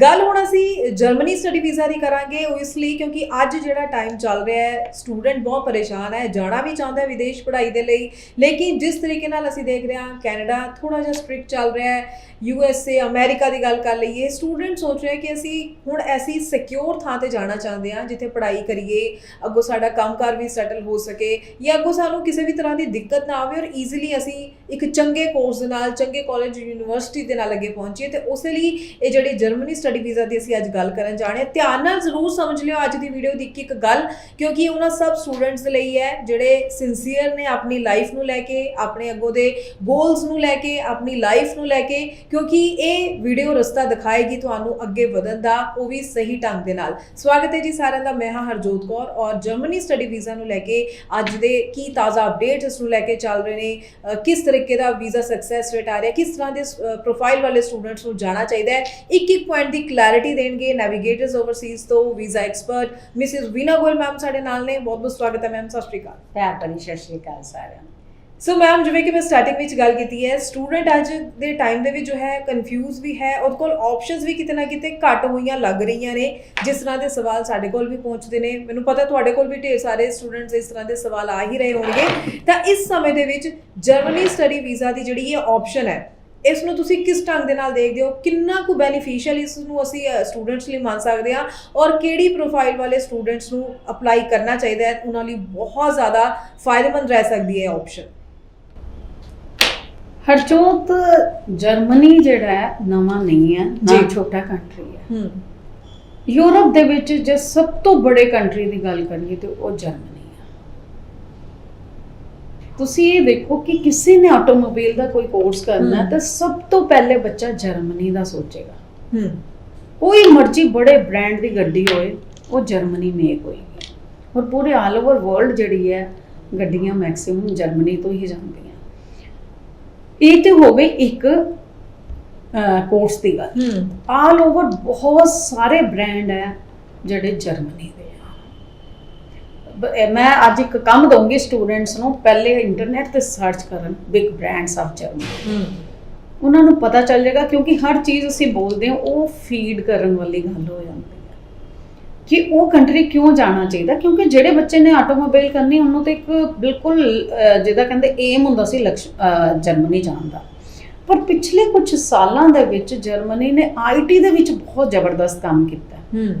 ਗੱਲ ਹੁਣ ਅਸੀਂ ਜਰਮਨੀ ਸਟੱਡੀ ਵੀਜ਼ਾ ਦੀ ਕਰਾਂਗੇ, ਉਹ ਇਸ ਲਈ ਕਿਉਂਕਿ ਅੱਜ ਜਿਹੜਾ ਟਾਈਮ ਚੱਲ ਰਿਹਾ ਹੈ ਸਟੂਡੈਂਟ ਬਹੁਤ ਪਰੇਸ਼ਾਨ ਹੈ, ਜਾਣਾ ਵੀ ਚਾਹੁੰਦਾ ਹੈ ਵਿਦੇਸ਼ ਪੜ੍ਹਾਈ ਦੇ ਲਈ, ਲੇਕਿਨ ਜਿਸ ਤਰੀਕੇ ਨਾਲ ਅਸੀਂ ਦੇਖ ਰਹੇ ਹਾਂ, ਕੈਨੇਡਾ ਥੋੜਾ ਜਿਹਾ ਸਟ੍ਰਿਕਟ ਚੱਲ ਰਿਹਾ ਹੈ ਯੂ ਐਸ ਏ ਅਮਰੀਕਾ ਦੀ ਗੱਲ ਕਰ ਲਈਏ ਸਟੂਡੈਂਟ ਸੋਚ ਰਹੇ ਕਿ ਅਸੀਂ ਹੁਣ ਐਸੀ ਸਿਕਿਉਰ ਥਾਂ ਤੇ ਜਾਣਾ ਚਾਹੁੰਦੇ ਹਾਂ, ਜਿੱਥੇ ਪੜ੍ਹਾਈ ਕਰੀਏ, ਅੱਗੋਂ ਸਾਡਾ ਕੰਮਕਾਰ ਵੀ ਸੈਟਲ ਹੋ ਸਕੇ, ਜਾਂ ਅੱਗੋਂ ਸਾਨੂੰ ਕਿਸੇ ਵੀ ਤਰ੍ਹਾਂ ਦੀ ਦਿੱਕਤ ਨਾ ਆਵੇ ਔਰ ਈਜ਼ੀਲੀ ਅਸੀਂ ਇੱਕ ਚੰਗੇ ਕੋਰਸ ਦੇ ਨਾਲ, ਚੰਗੇ ਕਾਲਜ ਯੂਨੀਵਰਸਿਟੀ ਦੇ ਨਾਲ ਅੱਗੇ ਪਹੁੰਚੀਏ, ਤੇ ਉਸੇ ਲਈ ਇਹ ਜਿਹੜੀ ਜਰਮਨੀ ਸਟੱਡੀ ਵੀਜ਼ਾ ਦੀ ਅਸੀਂ ਅੱਜ ਗੱਲ ਕਰਨ ਜਾ ਰਹੇ ਹਾਂ। ਧਿਆਨ ਨਾਲ ਜ਼ਰੂਰ ਸਮਝ ਲਿਓ ਅੱਜ ਦੀ ਵੀਡੀਓ ਦੀ ਇੱਕ ਇੱਕ ਗੱਲ, ਕਿਉਂਕਿ ਉਹਨਾਂ ਸਭ ਸਟੂਡੈਂਟਸ ਦੇ ਲਈ ਹੈ, ਜਿਹੜੇ ਸਿੰਸੀਅਰ ਨੇ ਆਪਣੀ ਲਾਈਫ ਨੂੰ ਲੈ ਕੇ, ਆਪਣੇ ਅੱਗੋਂ ਦੇ ਗੋਲਸ ਨੂੰ ਲੈ ਕੇ, ਆਪਣੀ ਲਾਈਫ ਨੂੰ ਲੈ ਕੇ, ਕਿਉਂਕਿ ਇਹ ਵੀਡੀਓ ਰਸਤਾ ਦਿਖਾਏਗੀ ਤੁਹਾਨੂੰ ਅੱਗੇ ਵਧਣ ਦਾ, ਉਹ ਵੀ ਸਹੀ ਢੰਗ ਦੇ ਨਾਲ। ਸਵਾਗਤ ਹੈ ਜੀ ਸਾਰਿਆਂ ਦਾ, ਮੈਂ ਹਾਂ ਹਰਜੋਤ ਕੌਰ ਔਰ ਜਰਮਨੀ ਸਟੱਡੀ ਵੀਜ਼ਾ ਨੂੰ ਲੈ ਕੇ ਅੱਜ ਦੇ ਕੀ ਤਾਜ਼ਾ ਅਪਡੇਟਸ ਇਸ ਨੂੰ ਲੈ ਕੇ ਚੱਲ ਰਹੇ ਨੇ ਕਿਸ ਤਰੀਕੇ ਦਾ ਵੀਜ਼ਾ ਸਕਸੈਸ ਰੇਟ ਆ ਰਿਹਾ, ਕਿਸ ਤਰ੍ਹਾਂ ਦੇ ਪ੍ਰੋਫਾਈਲ ਵਾਲੇ ਸਟੂਡੈਂਟਸ ਨੂੰ ਜਾਣਾ ਚਾਹੀਦਾ ਹੈ। ਇੱਕ ਇੱਕ ਪੁਆਇੰਟ ਦੀ ਕਲੈਰਿਟੀ ਦੇਣਗੇ ਨੈਵੀਗੇਟਰਸ ਓਵਰਸੀਜ਼ ਤੋਂ visa expert Mrs Veena Goyal ma'am ਸਾਡੇ ਨਾਲ ਨੇ ਬਹੁਤ ਬਹੁਤ ਸਵਾਗਤ ਹੈ ਮੈਮ ਸਤਿ ਸ਼੍ਰੀ ਅਕਾਲ। ਪਿਆਰ ਭਰੀ ਸਤਿ ਸ਼੍ਰੀ ਅਕਾਲ ਸਾਰਿਆਂ ਨੂੰ। ਸੋ ਮੈਮ ਜਿਵੇਂ ਕਿ ਮੈਂ ਸਟਾਰਟਿੰਗ ਵਿੱਚ ਗੱਲ ਕੀਤੀ ਹੈ ਸਟੂਡੈਂਟ ਅੱਜ ਦੇ ਟਾਈਮ ਦੇ ਵਿੱਚ ਜੋ ਹੈ ਕਨਫਿਊਜ਼ ਵੀ ਹੈ ਉਹਦੇ ਕੋਲ ਆਪਸ਼ਨਸ ਵੀ ਕਿਤੇ ਨਾ ਕਿਤੇ ਘੱਟ ਹੋਈਆਂ ਲੱਗ ਰਹੀਆਂ ਨੇ ਜਿਸ ਤਰ੍ਹਾਂ ਦੇ ਸਵਾਲ ਸਾਡੇ ਕੋਲ ਵੀ ਪਹੁੰਚਦੇ ਨੇ। ਮੈਨੂੰ ਪਤਾ ਤੁਹਾਡੇ ਕੋਲ ਵੀ ਢੇਰ ਸਾਰੇ ਸਟੂਡੈਂਟਸ ਇਸ ਤਰ੍ਹਾਂ ਦੇ ਸਵਾਲ ਆ ਹੀ ਰਹੇ ਹੋਣਗੇ। ਤਾਂ ਇਸ ਸਮੇਂ ਦੇ ਵਿੱਚ ਜਰਮਨੀ ਸਟੱਡੀ ਵੀਜ਼ਾ ਦੀ ਜਿਹੜੀ ਇਹ ਆਪਸ਼ਨ ਹੈ ਇਸ ਨੂੰ ਤੁਸੀਂ ਕਿਸ ਢੰਗ ਦੇ ਨਾਲ ਦੇਖਦੇ ਹੋ? ਕਿੰਨਾ ਕੁ ਬੈਨੀਫੀਸ਼ੀਅਲ ਇਸ ਨੂੰ ਅਸੀਂ ਸਟੂਡੈਂਟਸ ਲਈ ਮੰਨ ਸਕਦੇ ਹਾਂ? ਔਰ ਕਿਹੜੀ ਪ੍ਰੋਫਾਈਲ ਵਾਲੇ ਸਟੂਡੈਂਟਸ ਨੂੰ ਅਪਲਾਈ ਕਰਨਾ ਚਾਹੀਦਾ ਹੈ? ਉਹਨਾਂ ਲਈ ਬਹੁਤ ਜ਼ਿਆਦਾ ਫਾਇਦੇਮੰਦ ਰਹਿ ਸਕਦੀ ਹੈ ਆਪਸ਼ਨ ਹਰਜੋਤ ਜਰਮਨੀ ਜਿਹੜਾ ਹੈ ਨਵਾਂ ਨਹੀਂ ਹੈ ਨਾ। ਛੋਟਾ ਕੰਟਰੀ ਹੈ। ਹੂੰ। ਯੂਰਪ ਦੇ ਵਿੱਚ ਜੇ ਸਭ ਤੋਂ ਬੜੇ ਕੰਟਰੀ ਦੀ ਗੱਲ ਕਰੀਏ ਤੇ ਉਹ ਜਰਮਨੀ ਤੁਸੀਂ ਇਹ ਦੇਖੋ ਕਿ ਕਿਸੇ ਨੇ ਆਟੋਮੋਬਾਈਲ ਦਾ ਕੋਈ ਕੋਰਸ ਕਰਨਾ ਹੈ। ਤਾਂ ਸਭ ਤੋਂ ਪਹਿਲੇ ਬੱਚਾ ਜਰਮਨੀ ਦਾ ਸੋਚੇਗਾ। ਹੂੰ। ਕੋਈ ਮਰਜ਼ੀ ਬੜੇ ਬ੍ਰਾਂਡ ਦੀ ਗੱਡੀ ਹੋਏ ਉਹ ਜਰਮਨੀ ਮੇਕ ਹੋਏਗੀ। ਔਰ ਪੂਰੇ ਆਲ ਓਵਰ ਵਰਲਡ ਜਿਹੜੀ ਹੈ ਗੱਡੀਆਂ ਮੈਕਸਿਮਮ ਜਰਮਨੀ ਤੋਂ ਹੀ ਜਾਂਦੀਆਂ। ਇਹ ਤੇ ਹੋ ਗਈ ਇੱਕ ਕੋਰਸ ਦੀ ਗੱਲ। ਹੂੰ। ਆਲ ਓਵਰ ਬਹੁਤ ਸਾਰੇ ਬ੍ਰਾਂਡ ਹੈ ਜਿਹੜੇ ਜਰਮਨੀ ਦੇ ਇਹ ਮੈਂ ਅੱਜ ਇੱਕ ਕੰਮ ਦਊਂਗੀ ਸਟੂਡੈਂਟਸ ਨੂੰ ਪਹਿਲੇ ਇੰਟਰਨੈਟ ਤੇ ਸਰਚ ਕਰਨ ਬਿਗ ਬ੍ਰਾਂਡਸ ਆਫ ਜਰਮਨੀ ਉਹਨਾਂ ਨੂੰ ਪਤਾ ਚੱਲ ਜਾਏਗਾ ਕਿਉਂਕਿ ਹਰ ਚੀਜ਼ ਅਸੀਂ ਬੋਲਦੇ ਹਾਂ ਉਹ ਫੀਡ ਕਰਨ ਵਾਲੀ ਗੱਲ ਹੋ ਜਾਂਦੀ ਹੈ। ਕਿ ਉਹ ਕੰਟਰੀ ਕਿਉਂ ਜਾਣਾ ਚਾਹੀਦਾ? ਕਿਉਂਕਿ ਜਿਹੜੇ ਬੱਚੇ ਨੇ ਆਟੋਮੋਬਾਈਲ ਕਰਨੀ ਉਹਨੂੰ ਤੇ ਇੱਕ ਬਿਲਕੁਲ ਜਿਹਦਾ ਕਹਿੰਦੇ ਏਮ ਹੁੰਦਾ ਸੀ ਜਰਮਨੀ ਜਾਣ ਦਾ। ਪਰ ਪਿਛਲੇ ਕੁਝ ਸਾਲਾਂ ਦੇ ਵਿੱਚ ਜਰਮਨੀ ਨੇ ਆਈਟੀ ਦੇ ਵਿੱਚ ਬਹੁਤ ਜ਼ਬਰਦਸਤ ਕੰਮ ਕੀਤਾ। ਹੈ।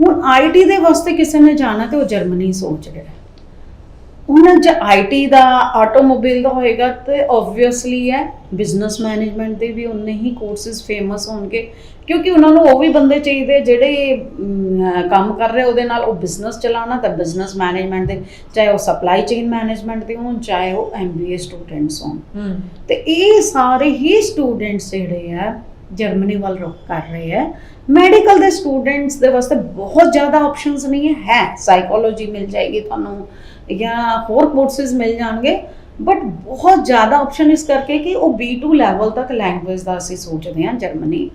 ਹੁਣ ਆਈਟੀ ਦੇ ਵਾਸਤੇ ਕਿਸੇ ਨੇ ਜਾਣਾ ਤੇ ਉਹ ਜਰਮਨੀ ਸੋਚ ਰਿਹਾ ਹੁਣ ਜੇ ਆਈਟੀ ਦਾ ਆਟੋਮੋਬਾਈਲ ਦਾ ਹੋਏਗਾ ਤੇ ਆਬਵੀਅਸਲੀ ਹੈ ਬਿਜ਼ਨਸ ਮੈਨੇਜਮੈਂਟ ਦੇ ਵੀ ਉਨੇ ਹੀ ਕੋਰਸਸ ਫੇਮਸ ਹੋਣਗੇ। ਕਿਉਂਕਿ ਉਹਨਾਂ ਨੂੰ ਉਹ ਵੀ ਬੰਦੇ ਚਾਹੀਦੇ ਜਿਹੜੇ ਕੰਮ ਕਰ ਰਹੇ ਉਹਦੇ ਨਾਲ ਉਹ ਬਿਜ਼ਨਸ ਚਲਾਉਣਾ ਤਾਂ ਬਿਜ਼ਨਸ ਮੈਨੇਜਮੈਂਟ ਦੇ ਚਾਹੇ ਉਹ ਸਪਲਾਈ ਚੇਨ ਮੈਨੇਜਮੈਂਟ ਦੇ ਹੋਣ ਚਾਹੇ ਉਹ ਐਮਬੀਏ ਸਟੂਡੈਂਟਸ ਹੋਣ। ਤੇ ਇਹ ਸਾਰੇ ਹੀ ਸਟੂਡੈਂਟਸ ਜਿਹੜੇ ਆ ਜਰਮਨੀ ਵੱਲ ਰੁਖ ਕਰ ਰਹੇ ਹੈ। ਮੈਡੀਕਲ ਦੇ ਸਟੂਡੈਂਟਸ ਦੇ ਵਾਸਤੇ ਬਹੁਤ ਜ਼ਿਆਦਾ ਆਪਸ਼ਨਸ ਨਹੀਂ ਹੈ ਹੈ ਸਾਈਕੋਲੋਜੀ ਮਿਲ ਜਾਏਗੀ ਤੁਹਾਨੂੰ ਜਾਂ ਹੋਰ ਕੋਰਸਸ ਮਿਲ ਜਾਣਗੇ ਬਟ ਬਹੁਤ ਜ਼ਿਆਦਾ ਆਪਸ਼ਨ ਇਸ ਕਰਕੇ ਕਿ ਉਹ B2 ਲੈਵਲ ਤੱਕ ਲੈਂਗੁਏਜ ਦਾ ਅਸੀਂ ਸੋਚਦੇ ਹਾਂ ਜਰਮਨੀ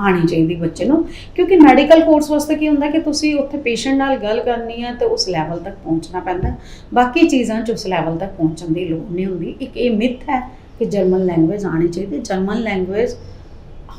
ਆਣੀ ਚਾਹੀਦੀ ਬੱਚੇ ਨੂੰ, ਕਿਉਂਕਿ ਮੈਡੀਕਲ ਕੋਰਸ ਵਾਸਤੇ ਕੀ ਹੁੰਦਾ ਕਿ ਤੁਸੀਂ ਉੱਥੇ ਪੇਸ਼ੈਂਟ ਨਾਲ ਗੱਲ ਕਰਨੀ ਹੈ ਤੇ ਉਸ ਲੈਵਲ ਤੱਕ ਪਹੁੰਚਣਾ ਪੈਂਦਾ ਬਾਕੀ ਚੀਜ਼ਾਂ 'ਚ ਉਸ ਲੈਵਲ ਤੱਕ ਪਹੁੰਚਣ ਦੀ ਲੋੜ ਨਹੀਂ ਹੁੰਦੀ। ਇੱਕ ਇਹ ਮਿਥ ਹੈ ਕਿ ਜਰਮਨ ਲੈਂਗੁਏਜ ਆਣੀ ਚਾਹੀਦੀ ਜਰਮਨ ਲੈਂਗੁਏਜ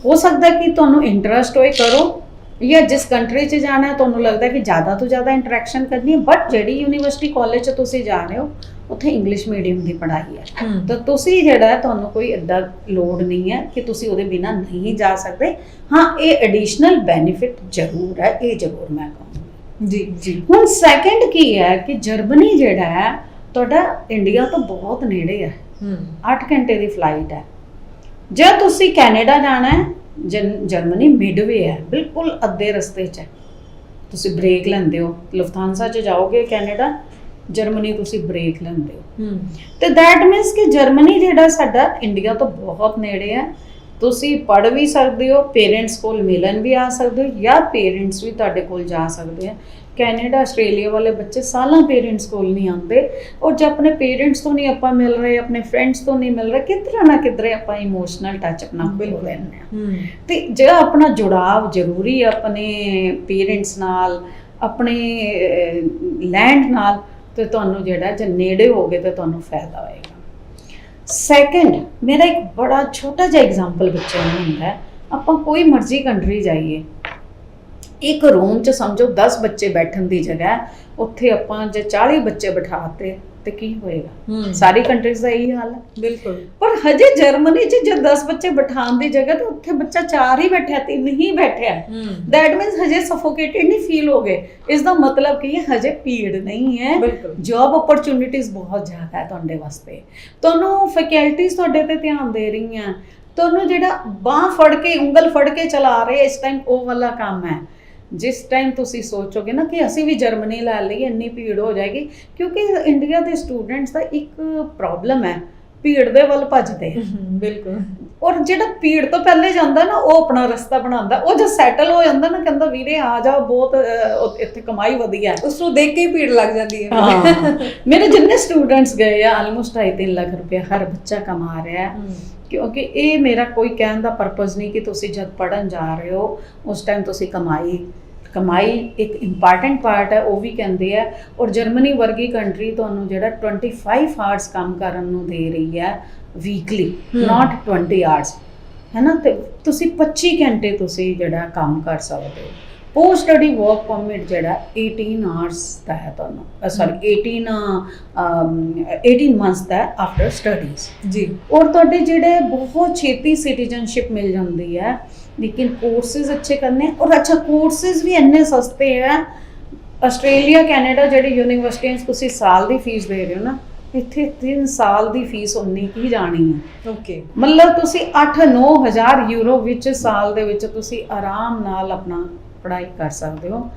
ਹੋ ਸਕਦਾ ਕਿ ਤੁਹਾਨੂੰ ਇੰਟਰਸਟ ਹੋਏ ਕਰੋ। ਜਾਂ ਜਿਸ ਕੰਟਰੀ 'ਚ ਜਾਣਾ ਹੈ ਤੁਹਾਨੂੰ ਲੱਗਦਾ ਕਿ ਜ਼ਿਆਦਾ ਤੋਂ ਜ਼ਿਆਦਾ ਇੰਟਰੈਕਸ਼ਨ ਕਰਨੀ ਹੈ ਬਟ ਜਿਹੜੀ ਯੂਨੀਵਰਸਿਟੀ ਕਾਲਜ 'ਚ ਤੁਸੀਂ ਜਾ ਰਹੇ ਹੋ ਉੱਥੇ ਇੰਗਲਿਸ਼ ਮੀਡੀਅਮ ਦੀ ਪੜ੍ਹਾਈ ਹੈ। ਤਾਂ ਤੁਸੀਂ ਜਿਹੜਾ ਹੈ ਤੁਹਾਨੂੰ ਕੋਈ ਏਦਾਂ ਲੋਡ ਨਹੀਂ ਹੈ ਕਿ ਤੁਸੀਂ ਉਹਦੇ ਬਿਨਾ ਨਹੀਂ ਜਾ ਸਕਦੇ। ਹਾਂ ਇਹ ਐਡੀਸ਼ਨਲ ਬੈਨੀਫਿਟ ਜ਼ਰੂਰ ਹੈ ਇਹ ਜ਼ਰੂਰ ਮੈਂ ਕਹਾਂਗੀ। ਜੀ ਜੀ। ਹੁਣ ਸੈਕੰਡ ਕੀ ਹੈ ਕਿ ਜਰਮਨੀ ਜਿਹੜਾ ਹੈ ਤੁਹਾਡਾ ਇੰਡੀਆ ਤੋਂ ਬਹੁਤ ਨੇੜੇ ਹੈ। ਹੂੰ। 8 ਘੰਟੇ ਦੀ ਫਲਾਈਟ ਹੈ। ਜੇ ਤੁਸੀਂ ਕੈਨੇਡਾ ਜਾਣਾ ਹੈ ਜਨ- ਜਰਮਨੀ ਮਿਡਵੇ ਹੈ ਬਿਲਕੁਲ ਅੱਧੇ ਰਸਤੇ 'ਚ ਹੈ। ਤੁਸੀਂ ਬ੍ਰੇਕ ਲੈਂਦੇ ਹੋ। ਲੁਫਥਾਂਸਾ 'ਚ ਜਾਓਗੇ ਕੈਨੇਡਾ ਜਰਮਨੀ ਤੁਸੀਂ ਬ੍ਰੇਕ ਲੈਂਦੇ ਹੋ। ਹੂੰ। ਤੇ ਦੈਟ ਮੀਨਸ ਕਿ ਜਰਮਨੀ ਜਿਹੜਾ ਸਾਡਾ ਇੰਡੀਆ ਤੋਂ ਬਹੁਤ ਨੇੜੇ ਹੈ। ਤੁਸੀਂ ਪੜ੍ਹ ਵੀ ਸਕਦੇ ਹੋ ਪੇਰੈਂਟਸ ਕੋਲ ਮਿਲਣ ਵੀ ਆ ਸਕਦੇ ਹੋ ਜਾਂ ਪੇਰੈਂਟਸ ਵੀ ਤੁਹਾਡੇ ਕੋਲ ਜਾ ਸਕਦੇ ਆ। ਕੈਨੇਡਾ ਆਸਟ੍ਰੇਲੀਆ ਵਾਲੇ ਬੱਚੇ ਸਾਲਾਂ ਪੇਰੈਂਟਸ ਕੋਲ ਨਹੀਂ ਆਉਂਦੇ। ਔਰ ਜੇ ਆਪਣੇ ਪੇਰੈਂਟਸ ਤੋਂ ਨਹੀਂ ਆਪਾਂ ਮਿਲ ਰਹੇ ਆਪਣੇ ਫਰੈਂਡਸ ਤੋਂ ਨਹੀਂ ਮਿਲ ਰਹੇ ਕਿਧਰੇ ਨਾ ਕਿਧਰੇ ਆਪਾਂ ਇਮੋਸ਼ਨਲ ਟੱਚ ਆਪਣਾ ਖੋ ਬਿਲਕੁਲ। ਲੈਂਦੇ ਆ ਹੂੰ। ਤੇ ਜਿਹੜਾ ਆਪਣਾ ਜੁੜਾਵ ਜ਼ਰੂਰੀ ਹੈ ਆਪਣੇ ਪੇਰੈਂਟਸ ਨਾਲ ਆਪਣੇ ਲੈਂਡ ਨਾਲ ਤੇ ਤੁਹਾਨੂੰ ਜਿਹੜਾ ਜੇ ਨੇੜੇ ਹੋਗੇ ਤੇ ਤੁਹਾਨੂੰ ਫਾਇਦਾ ਹੋਏਗਾ। ਸੈਕੰਡ ਮੇਰਾ ਇੱਕ ਬੜਾ ਛੋਟਾ ਜਿਹਾ ਐਗਜ਼ਾਮਪਲ ਬੱਚਿਆਂ ਨੂੰ ਹੁੰਦਾ ਆਪਾਂ ਕੋਈ ਮਰਜ਼ੀ ਕੰਟਰੀ ਜਾਈਏ। ਇੱਕ ਰੂਮ 'ਚ ਸਮਝੋ 10 ਬੱਚੇ ਬੈਠਣ ਦੀ ਜਗ੍ਹਾ ਉੱਥੇ ਆਪਾਂ ਜੇ 40 ਬੱਚੇ ਬਿਠਾਤੇ ਤੇ ਕੀ ਹੋਏਗਾ? ਸਾਰੀ ਕੰਟਰੀਜ਼ ਦਾ ਇਹੀ ਹਾਲ ਹੈ। ਬਿਲਕੁਲ। ਪਰ ਹਜੇ ਜਰਮਨੀ 'ਚ ਜੇ 10 ਬੱਚੇ ਬਿਠਾਉਣ ਦੀ ਜਗ੍ਹਾ ਤੇ ਉੱਥੇ ਬੱਚਾ 4 ਹੀ ਬੈਠਿਆ ਤਿੰਨ ਹੀ ਬੈਠਿਆ ਦੈਟ ਮੀਨਸ ਹਜੇ ਸਫੋਕੇਟਡ ਨਹੀਂ ਫੀਲ ਹੋ ਗਏ। ਇਸ ਦਾ ਮਤਲਬ ਕੀ ਹੈ ਹਜੇ ਭੀੜ ਨਹੀਂ ਹੈ। ਬਿਲਕੁਲ। ਜੌਬ ਓਪਰਚੁਨਿਟੀਜ਼ ਬਹੁਤ ਜ਼ਿਆਦਾ ਹੈ ਤੁਹਾਡੇ ਵਾਸਤੇ। ਤੁਹਾਨੂੰ ਫੈਕਲਟੀਜ਼ ਤੁਹਾਡੇ ਤੇ ਧਿਆਨ ਦੇ ਰਹੀਆਂ। ਤੁਹਾਨੂੰ ਜਿਹੜਾ ਬਾਹ ਫੜ ਕੇ ਉਂਗਲ ਫੜ ਕੇ ਚਲਾ ਰਹੇ ਇਸ ਟਾਈਮ ਉਹ ਵਾਲਾ ਕੰਮ ਹੈ। ਜਿਸ ਟਾਈਮ ਤੁਸੀਂ ਸੋਚੋਗੇ ਨਾ ਕਿ ਅਸੀਂ ਵੀ ਜਰਮਨੀ ਲੈ ਲਈ ਇੰਨੀ ਭੀੜ ਹੋ ਜਾਏਗੀ ਕਿਉਂਕਿ ਇੰਡੀਆ ਦੇ ਸਟੂਡੈਂਟਸ ਦਾ ਇੱਕ ਪ੍ਰੋਬਲਮ ਹੈ ਭੀੜ ਦੇ ਵੱਲ ਭੱਜਦੇ ਬਿਲਕੁਲ। ਔਰ ਜਿਹੜਾ ਭੀੜ ਤੋਂ ਪਹਿਲੇ ਜਾਂਦਾ ਨਾ ਉਹ ਆਪਣਾ ਰਸਤਾ ਬਣਾਉਂਦਾ ਉਹ ਜਦ ਸੈਟਲ ਹੋ ਜਾਂਦਾ ਨਾ ਕਹਿੰਦਾ ਵੀਰੇ ਆ ਜਾ ਬਹੁਤ ਇੱਥੇ ਕਮਾਈ ਵਧੀਆ ਹੈ। ਉਸ ਨੂੰ ਦੇਖ ਕੇ ਹੀ ਭੀੜ ਲੱਗ ਜਾਂਦੀ ਹੈ। ਹਾਂ। ਮੇਰੇ ਜਿੰਨੇ ਸਟੂਡੈਂਟਸ ਗਏ ਆ ਆਲਮੋਸਟ 2.5 ਲੱਖ ਰੁਪਏ ਹਰ ਬੱਚਾ ਕਮਾ ਰਿਹਾ ਹੂੰ। ਕਿਉਂਕਿ ਇਹ ਮੇਰਾ ਕੋਈ ਕਹਿਣ ਦਾ ਪਰਪਸ ਨਹੀਂ ਕਿ ਤੁਸੀਂ ਜਦ ਪੜਨ ਜਾ ਰਹੇ ਹੋ ਉਸ ਟਾਈਮ ਤੁਸੀਂ ਕਮਾਈ ਕਮਾਈ ਇੱਕ ਇੰਪੋਰਟੈਂਟ ਪਾਰਟ ਹੈ ਉਹ ਵੀ ਕਹਿੰਦੇ ਆ। ਔਰ ਜਰਮਨੀ ਵਰਗੀ ਕੰਟਰੀ ਤੁਹਾਨੂੰ ਜਿਹੜਾ 25 ਆਵਰਸ ਕੰਮ ਕਰਨ ਨੂੰ ਦੇ ਰਹੀ ਹੈ ਵੀਕਲੀ। ਨਾਟ 20 ਆਵਰਸ ਹੈ ਨਾ? ਤੇ ਤੁਸੀਂ 25 ਘੰਟੇ ਤੁਸੀਂ ਜਿਹੜਾ ਕੰਮ ਕਰ ਸਕਦੇ ਹੋ। ਪੋਸਟ ਸਟੱਡੀ ਵਰਕ ਪਰਮਿਟ ਜਿਹੜਾ 18 ਆਵਰਸ ਦਾ ਹੈ ਤੁਹਾਨੂੰ ਸੌਰੀ 18 ਅਮ, 18 ਮੰਥਸ ਦਾ ਆਫਟਰ ਸਟੱਡੀਜ਼ ਜੀ। ਔਰ ਤੁਹਾਡੇ ਜਿਹੜੇ ਬਹੁਤ ਛੇਤੀ ਸਿਟੀਜ਼ਨਸ਼ਿਪ ਮਿਲ ਜਾਂਦੀ ਹੈ ਲੇਕਿਨ ਕੋਰਸਿਸ ਅੱਛੇ ਕਰਨੇ ਔਰ ਅੱਛਾ ਕੋਰਸਿਸ ਵੀ ਇੰਨੇ ਸਸਤੇ ਹੈ ਆਸਟ੍ਰੇਲੀਆ ਕੈਨੇਡਾ ਜਿਹੜੀ ਯੂਨੀਵਰਸਿਟੀਆਂ ਤੁਸੀਂ ਸਾਲ ਦੀ ਫੀਸ ਦੇ ਰਹੇ ਹੋ ਨਾ ਇੱਥੇ 3 ਸਾਲ ਦੀ ਫੀਸ ਉਨੀ ਕੀ ਜਾਣੀ ਹੈ। ਓਕੇ ਮਤਲਬ ਤੁਸੀਂ 8-9 ਹਜ਼ਾਰ ਯੂਰੋ ਵਿੱਚ ਸਾਲ ਦੇ ਵਿੱਚ ਤੁਸੀਂ ਆਰਾਮ ਨਾਲ ਆਪਣਾ ਪੜ੍ਹਾਈ ਕਰ ਸਕਦੇ ਹੋ।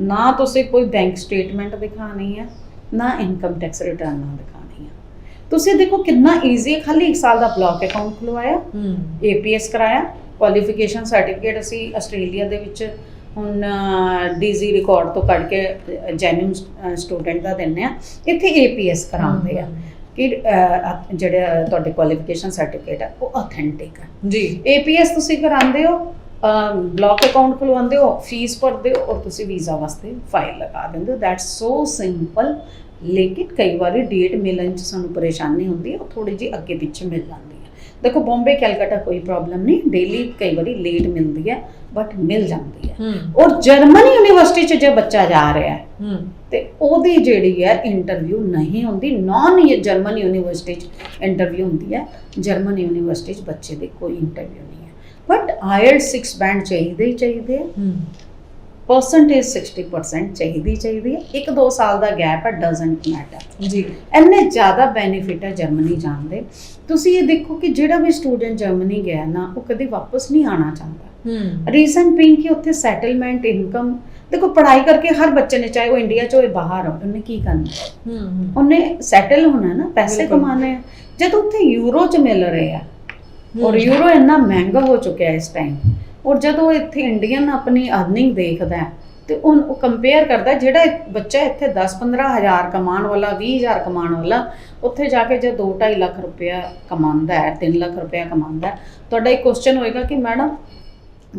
ਨਾ ਤੁਸੀਂ ਕੋਈ ਬੈਂਕ ਸਟੇਟਮੈਂਟ ਦਿਖਾਣੀ ਹੈ ਨਾ ਇਨਕਮ ਟੈਕਸ ਰਿਟਰਨ ਦਿਖਾਣੀ ਹੈ। ਤੁਸੀਂ ਦੇਖੋ ਕਿੰਨਾ ਈਜ਼ੀ ਹੈ ਖਾਲੀ 1 ਸਾਲ ਦਾ ਬਲੌਕ ਅਕਾਊਂਟ ਖੁਲਵਾਇਆ ਏਪੀਐਸ ਕਰਾਇਆ ਕੁਆਲੀਫਿਕੇਸ਼ਨ ਸਰਟੀਫਿਕੇਟ ਅਸੀਂ ਆਸਟ੍ਰੇਲੀਆ ਦੇ ਵਿੱਚ ਹੁਣ ਡੀਜ਼ੀ ਰਿਕਾਰਡ ਤੋਂ ਕੱਢ ਕੇ ਜੈਨੂਨ ਸਟੂਡੈਂਟ ਦਾ ਦਿੰਨੇ ਆ ਇੱਥੇ ਏਪੀਐਸ ਕਰਾਉਂਦੇ ਆ ਕਿ ਜਿਹੜੇ ਤੁਹਾਡੇ ਕੁਆਲੀਫਿਕੇਸ਼ਨ ਸਰਟੀਫਿਕੇਟ ਹੈ ਉਹ ਆਥੈਂਟਿਕ ਹੈ ਜੀ। ਏਪੀਐਸ ਤੁਸੀਂ ਕਰਾਉਂਦੇ ਹੋ ਬਲੌਕ ਅਕਾਊਂਟ ਖੁਲਵਾਉਂਦੇ ਹੋ ਫੀਸ ਭਰਦੇ ਹੋ ਔਰ ਤੁਸੀਂ ਵੀਜ਼ਾ ਵਾਸਤੇ ਫਾਈਲ ਲਗਾ ਦਿੰਦੇ ਹੋ। ਦੈਟਸ ਸੋ ਸਿੰਪਲ ਲੇਕਿਨ ਕਈ ਵਾਰੀ ਡੇਟ ਮਿਲਣ 'ਚ ਸਾਨੂੰ ਪਰੇਸ਼ਾਨੀ ਹੁੰਦੀ ਹੈ ਉਹ ਥੋੜੀ ਜਿਹੀ ਅੱਗੇ ਪਿੱਛੇ ਮਿਲ ਜਾਂਦੀ ਹੈ। ਦੇਖੋ ਬੰਬੇ ਕੈਲਕਟਾ ਕੋਈ ਪ੍ਰੋਬਲਮ ਨਹੀਂ। ਡੇਲੀ ਕਈ ਵਾਰੀ ਲੇਟ ਮਿਲਦੀ ਹੈ ਬਟ ਮਿਲ ਜਾਂਦੀ ਹੈ। ਔਰ ਜਰਮਨੀ ਯੂਨੀਵਰਸਿਟੀ 'ਚ ਜੇ ਬੱਚਾ ਜਾ ਰਿਹਾ ਹੈ ਤੇ ਉਹਦੀ ਜਿਹੜੀ ਹੈ ਇੰਟਰਵਿਊ ਨਹੀਂ ਹੁੰਦੀ ਨਾਨ ਜਰਮਨ ਯੂਨੀਵਰਸਿਟੀ 'ਚ ਇੰਟਰਵਿਊ ਹੁੰਦੀ ਹੈ। ਜਰਮਨ ਯੂਨੀਵਰਸਿਟੀ 'ਚ ਬੱਚੇ ਦੀ ਕੋਈ ਇੰਟਰਵਿਊ ਨਹੀਂ। ਬਟ ਆਇਲਟਸ 6 ਬੈਂਡ ਚਾਹੀਦੇ ਹੀ ਚਾਹੀਦੇ ਹੈ। ਹੂੰ ਪਰਸੈਂਟੇਜ 60% ਚਾਹੀਦੀ ਚਾਹੀਦੀ ਹੈ ਇੱਕ ਦੋ ਸਾਲ ਦਾ ਗੈਪ ਹੈ ਡਸਨਟ ਮੈਟਰ ਜੀ। ਇੰਨੇ ਜ਼ਿਆਦਾ ਬੈਨੀਫਿਟ ਹੈ ਜਰਮਨੀ ਜਾਣ ਦੇ। ਤੁਸੀਂ ਇਹ ਦੇਖੋ ਕਿ ਜਿਹੜਾ ਵੀ ਸਟੂਡੈਂਟ ਜਰਮਨੀ ਗਿਆ ਨਾ ਉਹ ਕਦੇ ਵਾਪਸ ਨਹੀਂ ਆਣਾ ਚਾਹੁੰਦਾ। ਹੂੰ। ਰੀਜ਼ਨ ਪਿੰਕ ਕਿ ਉੱਥੇ ਸੈਟਲਮੈਂਟ ਇਨਕਮ ਦੇਖੋ ਪੜ੍ਹਾਈ ਕਰਕੇ ਹਰ ਬੱਚੇ ਨੇ ਚਾਹੇ ਉਹ ਇੰਡੀਆ 'ਚ ਬਾਹਰ ਹੋਵੇ ਉਹਨੇ ਕੀ ਕਰਨਾ? ਹੂੰ ਉਹਨੇ ਸੈਟਲ ਹੋਣਾ ਨਾ ਪੈਸੇ ਆ। ਜਦ ਉੱਥੇ ਯੂਰੋ 'ਚ ਮਿਲ ਰਹੇ ਆ ਔਰ ਯੂਰੋ ਇੰਨਾ ਮਹਿੰਗਾ ਹੋ ਚੁੱਕਿਆ ਇਸ ਟਾਈਮ ਔਰ ਜਦੋਂ ਇੱਥੇ ਇੰਡੀਅਨ ਆਪਣੀ ਅਰਨਿੰਗ ਦੇਖਦਾ ਹੈ, ਤੇ ਉਹ ਕੰਪੇਅਰ ਕਰਦਾ ਜਿਹੜਾ ਬੱਚਾ ਇੱਥੇ 10-15 ਹਜ਼ਾਰ ਕਮਾਉਣ ਵਾਲਾ 20 ਹਜ਼ਾਰ ਕਮਾਉਣ ਵਾਲਾ ਉੱਥੇ ਜਾ ਕੇ ਜੇ 2-2.5 ਲੱਖ ਰੁਪਇਆ ਕਮਾਉਂਦਾ ਹੈ 3 ਲੱਖ ਰੁਪਇਆ ਕਮਾਉਂਦਾ ਤੁਹਾਡਾ ਇੱਕ ਕੁਐਸਚਨ ਹੋਏਗਾ ਕਿ ਮੈਡਮ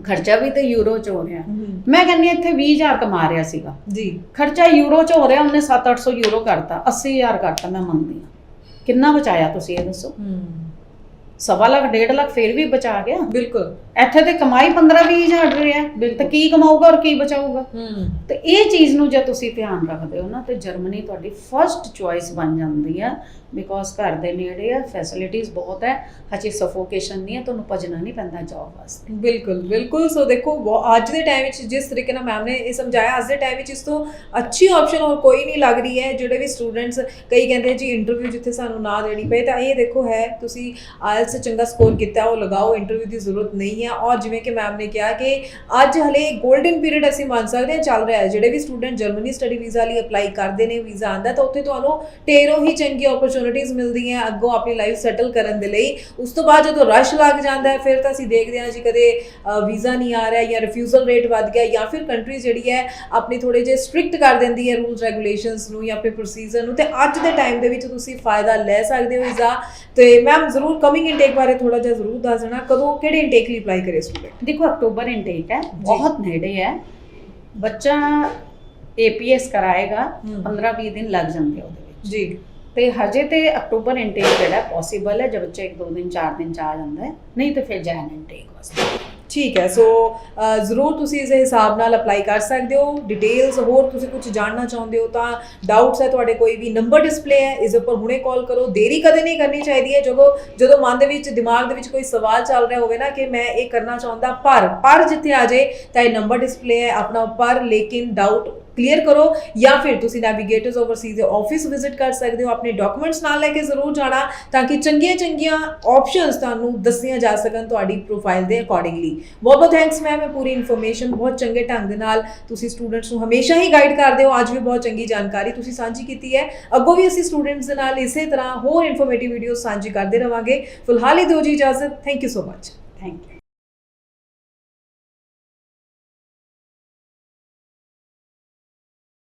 ਖਰਚਾ ਵੀ ਤੇ ਯੂਰੋ 'ਚ ਹੋ ਰਿਹਾ ਮੈਂ ਕਹਿੰਦੀ ਹਾਂ ਇੱਥੇ 20000 ਕਮਾ ਰਿਹਾ ਸੀਗਾ। ਜੀ। ਖਰਚਾ ਯੂਰੋ 'ਚ ਹੋ ਰਿਹਾ ਉਹਨੇ 7-800 ਯੂਰੋ ਕਰਤਾ 80000 ਕਰਤਾ ਮੈਂ ਮੰਨਦੀ ਹਾਂ। ਕਿੰਨਾ ਬਚਾਇਆ ਤੁਸੀਂ ਇਹ ਦੱਸੋ? ਹੂੰ ਸਵਾ ਲੱਖ ਡੇਢ ਲੱਖ ਫੇਰ ਵੀ ਬਚਾ ਗਿਆ। ਬਿਲਕੁਲ। ਇੱਥੇ ਤੇ ਕਮਾਈ 15-20 ਹਜ਼ਾਰ ਰਹੀ ਹੈ ਬਿਲਕੁਲ। ਤੇ ਕੀ ਕਮਾਊਗਾ ਔਰ ਕੀ ਬਚਾਊਗਾ? ਹੂੰ। ਤੇ ਇਹ ਚੀਜ਼ ਨੂੰ ਜੇ ਤੁਸੀਂ ਧਿਆਨ ਰੱਖਦੇ ਹੋ ਨਾ ਤੇ ਜਰਮਨੀ ਤੁਹਾਡੀ ਫਰਸਟ ਚੁਆਇਸ ਬਣ ਜਾਂਦੀ ਹੈ ਬਿਕੋਜ਼ ਘਰ ਦੇ ਨੇੜੇ ਆ ਫੈਸਿਲਿਟੀਆਂ ਬਹੁਤ ਹੈ, ਹਜੇ ਸਫੋਕੇਸ਼ਨ ਨਹੀਂ ਹੈ, ਤੁਹਾਨੂੰ ਭਜਣਾ ਨਹੀਂ ਪੈਂਦਾ ਜੌਬ ਵਾਸਤੇ। ਬਿਲਕੁਲ ਬਿਲਕੁਲ। ਸੋ ਦੇਖੋ ਬਹੁ- ਅੱਜ ਦੇ ਟਾਈਮ ਵਿੱਚ ਜਿਸ ਤਰੀਕੇ ਨਾਲ ਮੈਮ ਨੇ ਇਹ ਸਮਝਾਇਆ, ਅੱਜ ਦੇ ਟਾਈਮ ਵਿੱਚ ਇਸ ਤੋਂ ਅੱਛੀ ਆਪਸ਼ਨ ਹੋਰ ਕੋਈ ਨਹੀਂ ਲੱਗ ਰਹੀ ਹੈ, ਜਿਹੜੇ ਵੀ ਸਟੂਡੈਂਟਸ ਕਈ ਕਹਿੰਦੇ ਜੀ ਇੰਟਰਵਿਊ ਜਿੱਥੇ ਸਾਨੂੰ ਨਾ ਦੇਣੀ ਪਏ, ਤਾਂ ਇਹ ਦੇਖੋ ਹੈ, ਤੁਸੀਂ ਆਇਲਸ ਚੰਗਾ ਸਕੋਰ ਕੀਤਾ, ਉਹ ਲਗਾਓ ਇੰਟਰਵਿਊ ਦੀ ਜ਼ਰੂਰਤ ਨਹੀਂ ਹੈ। ਔਰ ਜਿਵੇਂ ਕਿ ਮੈਮ ਨੇ ਕਿਹਾ ਕਿ ਅੱਜ ਹਲੇ 골ਡਨ ਪੀਰੀਅਡ ਅਸੀਂ ਮੰਨ ਸਕਦੇ ਹਾਂ ਚੱਲ ਰਿਹਾ ਹੈ। ਜਿਹੜੇ ਵੀ ਸਟੂਡੈਂਟ ਜਰਮਨੀ ਸਟੱਡੀ ਵੀਜ਼ਾ ਲਈ ਅਪਲਾਈ ਕਰਦੇ ਨੇ ਵੀਜ਼ਾ ਆਂਦਾ ਤਾਂ ਉੱਥੇ ਤੁਹਾਨੂੰ ਢੇਰੋਂ ਹੀ ਚੰਗੀ ਚੰਗੀਆਂ ਓਪਰਚੁਨਿਟੀਆਂ ਮਿਲਦੀਆਂ ਅੱਗੋਂ ਆਪਣੀ ਲਾਈਫ ਸੈਟਲ ਕਰਨ ਦੇ ਲਈ। ਉਸ ਤੋਂ ਬਾਅਦ ਜਦੋਂ ਰਸ਼ ਲੱਗ ਜਾਂਦਾ ਹੈ ਫਿਰ ਤਾਂ ਅਸੀਂ ਦੇਖਦੇ ਹਾਂ ਜੀ ਕਦੇ ਵੀਜ਼ਾ ਨਹੀਂ ਆ ਰਿਹਾ ਜਾਂ ਰਿਫਿਊਜ਼ਲ ਰੇਟ ਵੱਧ ਗਿਆ ਜਾਂ ਫਿਰ ਕੰਟਰੀ ਜਿਹੜੀ ਹੈ ਆਪਣੀ ਥੋੜੇ ਜਿਹੇ ਸਟ੍ਰਿਕਟ ਕਰ ਦਿੰਦੀ ਹੈ ਰੂਲਸ ਰੈਗੂਲੇਸ਼ਨਸ ਨੂੰ ਜਾਂ ਫਿਰ ਪ੍ਰੋਸੀਜਰ ਨੂੰ। ਤੇ ਅੱਜ ਦੇ ਟਾਈਮ ਦੇ ਵਿੱਚ ਤੁਸੀਂ ਫਾਇਦਾ ਲੈ ਸਕਦੇ ਹੋ ਵੀਜ਼ਾ ਤੇ ਮੈਮ ਜ਼ਰੂਰ ਕਮਿੰਗ ਇਨਟੇਕ ਬਾਰੇ ਥੋੜਾ ਜਿਹਾ ਜ਼ਰੂਰ ਦੱਸ ਦੇਣਾ। ਕਦੋਂ ਕਿਹੜੇ ਇਨਟੇਕ ਲਈ ਅਪਲਾਈ ਕਰੇ ਸਟੂਡੈਂਟ ਦੇਖੋ ਅਕਤੂਬਰ ਇਨਟੇਕ ਹੈ। ਬਹੁਤ ਨੇੜੇ ਹੈ। ਬੱਚਾ ਏਪੀਐਸ ਕਰਾਏਗਾ ਹਮ। 15-20 ਦਿਨ ਲੱਗ ਜਾਂਦੇ ਉਹਦੇ ਵਿੱਚ। ਜੀ। ਤੇ ਹਜੇ ਤੇ ਅਕਤੂਬਰ ਇਨਟੇਕ ਜਿਹੜਾ ਪੋਸੀਬਲ ਹੈ ਜੇ ਬੱਚਾ ਇੱਕ ਦੋ ਦਿਨ, ਚਾਰ ਦਿਨ ਚ ਆ ਜਾਂਦਾ ਹੈ, ਨਹੀਂ ਤੇ ਫਿਰ ਜੈਨ ਇਨਟੇਕ ਵਾਸਤੇ। ਠੀਕ ਹੈ ਸੋ ਜ਼ਰੂਰ ਤੁਸੀਂ ਇਸ ਹਿਸਾਬ ਨਾਲ ਅਪਲਾਈ ਕਰ ਸਕਦੇ ਹੋ। ਡਿਟੇਲਸ ਹੋਰ ਤੁਸੀਂ ਕੁਝ ਜਾਣਨਾ ਚਾਹੁੰਦੇ ਹੋ ਤਾਂ ਡਾਊਟਸ ਹੈ, ਤੁਹਾਡੇ ਕੋਈ ਵੀ ਨੰਬਰ ਡਿਸਪਲੇ ਹੈ, ਇਸ ਉੱਪਰ ਹੁਣੇ ਕਾਲ ਕਰੋ। ਦੇਰੀ ਕਦੇ ਨਹੀਂ ਕਰਨੀ ਚਾਹੀਦੀ ਹੈ, ਜਦੋਂ ਜਦੋਂ ਮਨ ਦੇ ਵਿੱਚ, ਦਿਮਾਗ ਦੇ ਵਿੱਚ ਕੋਈ ਸਵਾਲ ਚੱਲ ਰਿਹਾ ਹੋਵੇ ਨਾ ਕਿ ਮੈਂ ਇਹ ਕਰਨਾ ਚਾਹੁੰਦਾ ਪਰ ਪਰ ਜਿੱਥੇ ਆ ਜਾਏ ਤਾਂ ਇਹ ਨੰਬਰ ਡਿਸਪਲੇ ਹੈ ਆਪਣਾ ਪਰ ਲੇਕਿਨ ਡਾਊਟ ਕਲੀਅਰ ਕਰੋ ਜਾਂ ਫਿਰ ਤੁਸੀਂ ਨੈਵੀਗੇਟਰਸ ਓਵਰਸੀਜ਼ ਦੇ ਆਫਿਸ ਵਿਜ਼ਿਟ ਕਰ ਸਕਦੇ ਹੋ, ਆਪਣੇ ਡਾਕੂਮੈਂਟਸ ਨਾਲ ਲੈ ਕੇ ਜ਼ਰੂਰ ਜਾਣਾ ਤਾਂ ਕਿ ਚੰਗੀਆਂ ਚੰਗੀਆਂ ਆਪਸ਼ਨਸ ਤੁਹਾਨੂੰ ਦੱਸੀਆਂ ਜਾ ਸਕਣ ਤੁਹਾਡੀ ਪ੍ਰੋਫਾਈਲ ਦੇ ਅਕੋਰਡਿੰਗਲੀ ਬਹੁਤ ਬਹੁਤ ਥੈਂਕਸ ਮੈਮ ਇਹ ਪੂਰੀ ਇਨਫੋਰਮੇਸ਼ਨ ਬਹੁਤ ਚੰਗੇ ਢੰਗ ਦੇ ਨਾਲ ਤੁਸੀਂ ਸਟੂਡੈਂਟਸ ਨੂੰ ਹਮੇਸ਼ਾ ਹੀ ਗਾਈਡ ਕਰਦੇ ਹੋ, ਅੱਜ ਵੀ ਬਹੁਤ ਚੰਗੀ ਜਾਣਕਾਰੀ ਤੁਸੀਂ ਸਾਂਝੀ ਕੀਤੀ ਹੈ। ਅੱਗੋਂ ਵੀ ਅਸੀਂ ਸਟੂਡੈਂਟਸ ਦੇ ਨਾਲ ਇਸੇ ਤਰ੍ਹਾਂ ਹੋਰ ਇਨਫੋਰਮੇਟਿਵ ਵੀਡੀਓਜ਼ ਸਾਂਝੀ ਕਰਦੇ ਰਵਾਂਗੇ। ਫਿਲਹਾਲ ਹੀ ਦਿਓ ਜੀ ਇਜਾਜ਼ਤ thank you so much thank you